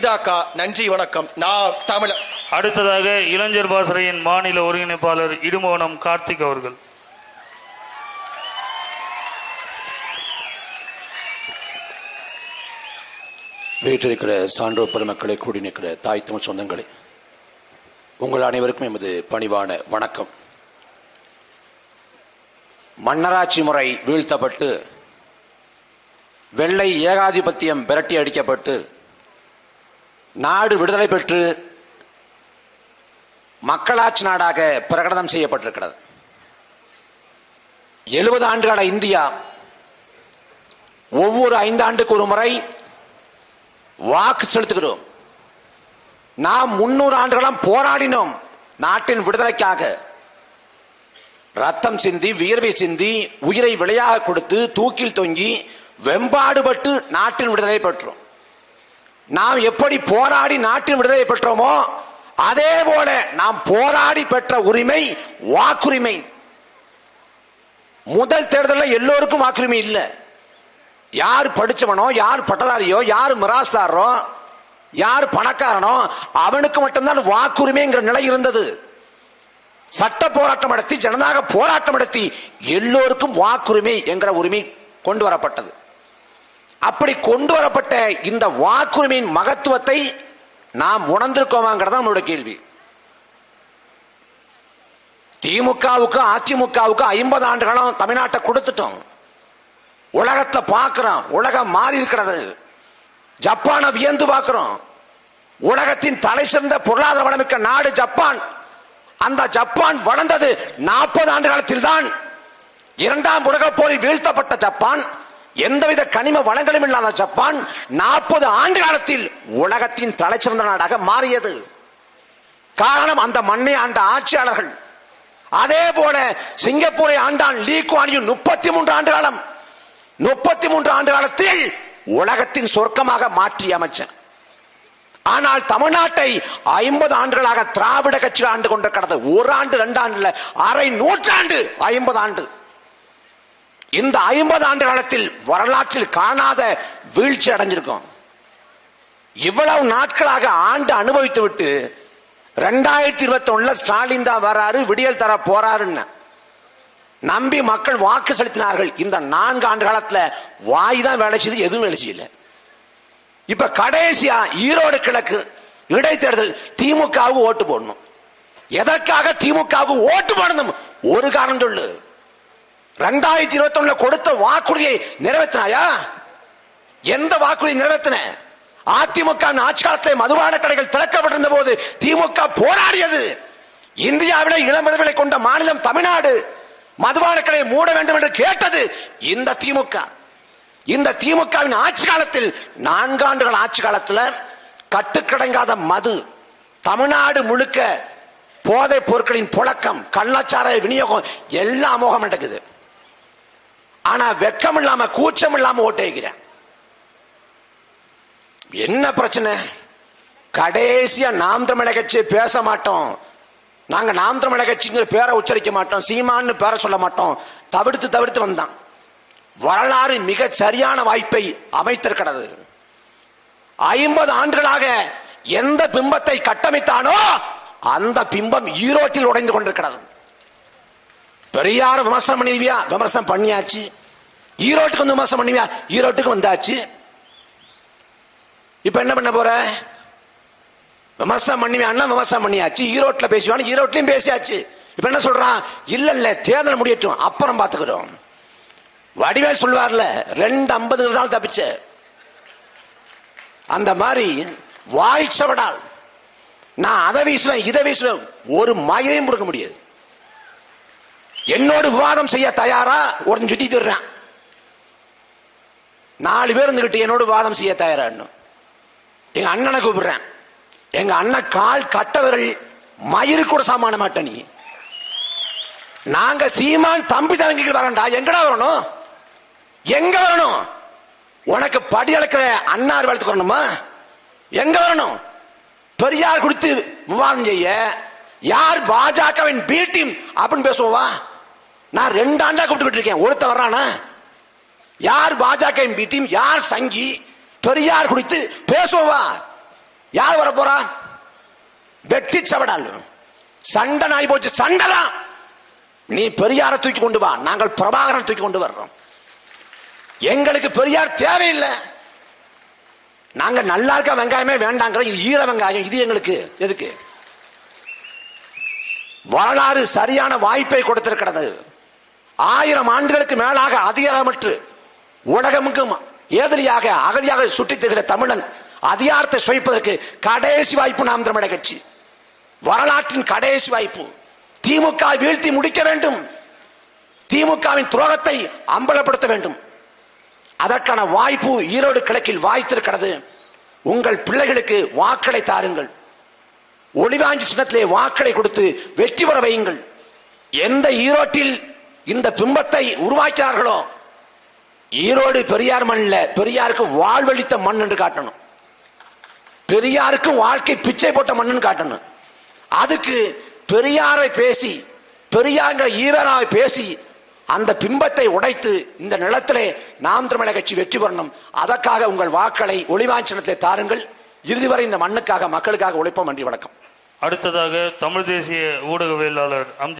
இதாக்கா நன்றி வணக்கம். நான் தமிழ அடுத்ததாக இளைஞர் பாசறையின் மாநில ஒருங்கிணைப்பாளர் இடுமோனம் கார்த்திக் அவர்கள். வீட்டிருக்கிற சான்றோர் பெருமக்களை கூடி நிற்கிற தாய் தமிழ் சொந்தங்களே உங்கள் அனைவருக்கும் எமது பணிவான வணக்கம். மன்னராட்சி முறை வீழ்த்தப்பட்டு வெள்ளை ஏகாதிபத்தியம் விரட்டி அடிக்கப்பட்டு நாடு விடுதலை பெற்று மக்களாட்சி நாடாக பிரகடனம் செய்யப்பட்டிருக்கிறது. எழுபது ஆண்டுகால இந்தியா ஒவ்வொரு ஐந்தாண்டுக்கு ஒரு முறை வாக்கு செலுத்துகிறோம். நாம் முன்னூறு ஆண்டுகளாம் போராடினோம் நாட்டின் விடுதலைக்காக. ரத்தம் சிந்தி வியர்வை சிந்தி உயிரை விலையாக கொடுத்து தூக்கில் தொங்கி வெம்பாடுபட்டு நாட்டின் விடுதலை பெற்றோம். நாம் எப்படி போராடி நாட்டின் விடுதலை பெற்றோமோ அதே போல நாம் போராடி பெற்ற உரிமை வாக்குரிமை. முதல் தேர்தலில் எல்லோருக்கும் வாக்குரிமை இல்லை. யார் படிச்சவனோ யார் பட்டதாரியோ யார் மிராஸ்தாரோ யார் பணக்காரனோ அவனுக்கு மட்டும்தான் வாக்குரிமைங்கிற நிலை இருந்தது. சட்ட போராட்டம் நடத்தி ஜனநாயக போராட்டம் நடத்தி எல்லோருக்கும் வாக்குரிமை என்கிற உரிமை கொண்டு வரப்பட்டது. அப்படி கொண்டு வரப்பட்ட இந்த வாக்குரிமையின் மகத்துவத்தை நாம் உணர்ந்திருக்கோமாங்கிறது நம்மளோட கேள்வி. திமுகவுக்கு அதிமுகவுக்கு ஐம்பது ஆண்டு காலம் தமிழ்நாட்டை கொடுத்துட்டோம். உலகத்தை பார்க்கிறோம். உலகம் மாறி இருக்கிறது. ஜப்பானை வியந்து பார்க்கிறோம். உலகத்தின் தலை சிறந்த பொருளாதார வளமிக்க நாடு ஜப்பான். அந்த ஜப்பான் வளர்ந்தது நாற்பது ஆண்டு காலத்தில் தான் இரண்டாம் உலகப் போரில் வீழ்த்தப்பட்ட ஜப்பான். எந்தவித கனிம வளங்களும் இல்லாத ஜப்பான் நாற்பது ஆண்டு காலத்தில் உலகத்தின் தலைச்சிறந்த நாடாக மாறியது. காரணம் அந்த மண்ணை ஆண்ட ஆட்சியாளர்கள். அதே போல சிங்கப்பூரை ஆண்டான் லீ குவானியும் முப்பத்தி மூன்று ஆண்டு காலம். முப்பத்தி மூன்று ஆண்டு காலத்தில் உலகத்தின் சொர்க்கமாக மாற்றி அமைச்சன் ஆனால் தமிழ்நாட்டை ஐம்பது ஆண்டுகளாக திராவிட கட்சி ஆண்டு கொண்டு கடந்த ஒரு ஆண்டு ரெண்டு ஆண்டு அரை நூற்றாண்டு ஐம்பது ஆண்டு. இந்த ஐம்பது ஆண்டு காலத்தில் வரலாற்றில் காணாத வீழ்ச்சி அடைஞ்சிருக்கும். இவ்வளவு நாட்களாக ஆண்டு அனுபவித்து விட்டு ரெண்டாயிரத்தி இருபத்தி ஒண்ணுல ஸ்டாலின் தான் வராரு விடியல் தர போறாருன்னு. நம்பி மக்கள் வாக்கு செலுத்தினார்கள். இந்த நான்கு ஆண்டு காலத்துல வாய் தான் வேலை செய்து எதுவும் வேலை செய்யல. இப்ப கடைசியா ஈரோடு கிழக்கு இடைத்தேர்தல் திமுகவுக்கு ஓட்டு போடணும். எதற்காக திமுகவுக்கு ஓட்டு போடணும்? ஒரு காரணம் சொல்லு. ரெண்டாயிரத்தி இருபத்தி ஒண்ணுல கொடுத்த வாக்குறுதியை நிறைவேற்றினாயா? எந்த வாக்குறுதி நிறைவேற்றின? அதிமுக ஆட்சி காலத்தில் மதுபான கடைகள் திறக்கப்பட்டிருந்த போது திமுக போராடியது. இந்தியாவில இளமதுகளை கொண்ட மாநிலம் தமிழ்நாடு. மதுபான கடையை மூட வேண்டும் என்று கேட்டது இந்த திமுக. இந்த திமுகவின் ஆட்சி காலத்தில் நான்காண்டுகள் ஆட்சி காலத்தில் கட்டுக்கடங்காத மது தமிழ்நாடு முழுக்க போதைப் பொருட்களின் புழக்கம் கள்ளச்சார விநியோகம் எல்லாம் அமோகம் நடக்குது ஆனா வெக்கம் இல்லாம கூச்சம் இல்லாம ஓட்டு வைக்கிறேன். என்ன பிரச்சனை? கடைசியா நாம் தமிழக கட்சி பேச மாட்டோம். நாங்க நாம் தமிழக கட்சிங்கிற பேரை உச்சரிக்க மாட்டோம். சீமான்னு பேரை சொல்ல மாட்டோம். தவிர்த்து தவிர்த்து வந்தான். வரலாறு மிக சரியான வாய்ப்பை அமைத்திருக்கிறது. ஐம்பது ஆண்டுகளாக எந்த பிம்பத்தை கட்டமைத்தானோ அந்த பிம்பம் ஈரோட்டில் உடைந்து கொண்டிருக்கிறது. பெரியார் விமர்சனம் பண்ணிடுவியா விமர்சனம் பண்ணியாச்சு. ஈரோட்டுக்கு வந்து விமர்சனம் பண்ணுவியா ஈரோட்டுக்கு வந்தாச்சு. இப்ப என்ன பண்ண போற? விமர்சனம் பண்ணுவியான்னா விமர்சனம் பண்ணியாச்சு. ஈரோட்ல பேசுவான் ஈரோட்லயும் பேசியாச்சு. இப்ப என்ன சொல்றான்? இல்ல இல்ல தேர்தல் முடியட்டும். அப்புறம் பாத்துக்கிறோம் வடிவேல் சொல்வார்ல ரெண்டு ஐம்பது தான் தப்பிச்ச. அந்த மாதிரி வாய்ச்சவடால் நான் அதை வீசுவேன் இதை வீசுவேன். ஒரு மயிலையும் கொடுக்க முடியாது. என்னோடு விவாதம் செய்ய தயாரா? ஒருத்தன் சுத்தி தர்றான் நாலு பேர் இருந்துகிட்டு என்னோடு விவாதம் செய்ய தயாரான்னு எங்க அண்ணனை கூப்பிடுறேன். எங்க அண்ணன் கால் கட்டவர்கள் மயிறு கூட சாமான மாட்ட நீ. நாங்க சீமான் தம்பி தம்பிகள் வரண்டா எங்கடா வரணும்? எங்க வரணும்? உனக்கு படி அளக்கிற அண்ணார் வளர்த்துக்கணுமா எங்க வரணும்? பெரியார் கொடுத்து விவாதம் செய்ய. யார் பாஜகவின் பீட்டிம் அப்படின்னு பேசுவா நான் ரெண்டு ஆண்டா கூப்பிட்டு இருக்கேன். ஒருத்த வர்றானா? யார் பாஜக எம்பி டீம் யார் சங்கி? பெரியார் குடித்து பேசுவா வர போறா வெட்டி சவடால். சண்டை நாய் போச்சு. சண்டை தான். நீ பெரியாரை தூக்கி கொண்டு வா. நாங்கள் பிரபாகரன் தூக்கி கொண்டு வர்றோம். எங்களுக்கு பெரியார் தேவையில்லை. நாங்க நல்லா இருக்க வெங்காயமே வேண்டாங்கிறோம் இது ஈழ வெங்காயம். இது எங்களுக்கு. எதுக்கு? வரலாறு சரியான வாய்ப்பை கொடுத்திருக்கிறது. ஆயிரம் ஆண்டுகளுக்கு மேலாக அதிகாரமற்று உலகமுக்கும் ஏதலியாக அகதியாக சுட்டித் திரிகிற தமிழன் அதிகாரத்தை சுவைப்பதற்கு கடைசி வாய்ப்பு நாம் தமிழக கட்சி. வரலாற்றின் கடைசி வாய்ப்பு. திமுக வீழ்த்தி முடிக்க வேண்டும். திமுகவின் துரோகத்தை அம்பலப்படுத்த வேண்டும். அதற்கான வாய்ப்பு ஈரோடு கிழக்கில் வாய்த்திருக்கிறது. உங்கள் பிள்ளைகளுக்கு வாக்களை தாருங்கள். ஒளிவாஞ்சி சின்னத்திலே வாக்களை கொடுத்து வெற்றி பெற வையுங்கள். எந்த ஈரோட்டில் இந்த பிம்பத்தை உருவாக்கினார்களோ? ஈரோடு பெரியார் மண்ணில் பெரியாருக்கு வாழ்வளித்த மண் என்று காட்டணும். பெரியாருக்கு வாழ்க்கை பிச்சை போட்ட மண்ணுன்னு காட்டணும். அதுக்கு பெரியாரை பேசி பெரியாங்கிற ஈவராவை பேசி அந்த பிம்பத்தை உடைத்து இந்த நிலத்திலே நாம் தமிழக கட்சி வெற்றி பெறணும். அதற்காக உங்கள் வாக்களை ஒளிவாஞ்சனத்தை தாருங்கள். இறுதி வரை இந்த மண்ணுக்காக மக்களுக்காக உழைப்போம். நன்றி வணக்கம். அடுத்ததாக தமிழ் தேசிய ஊடகவியலாளர் அம்.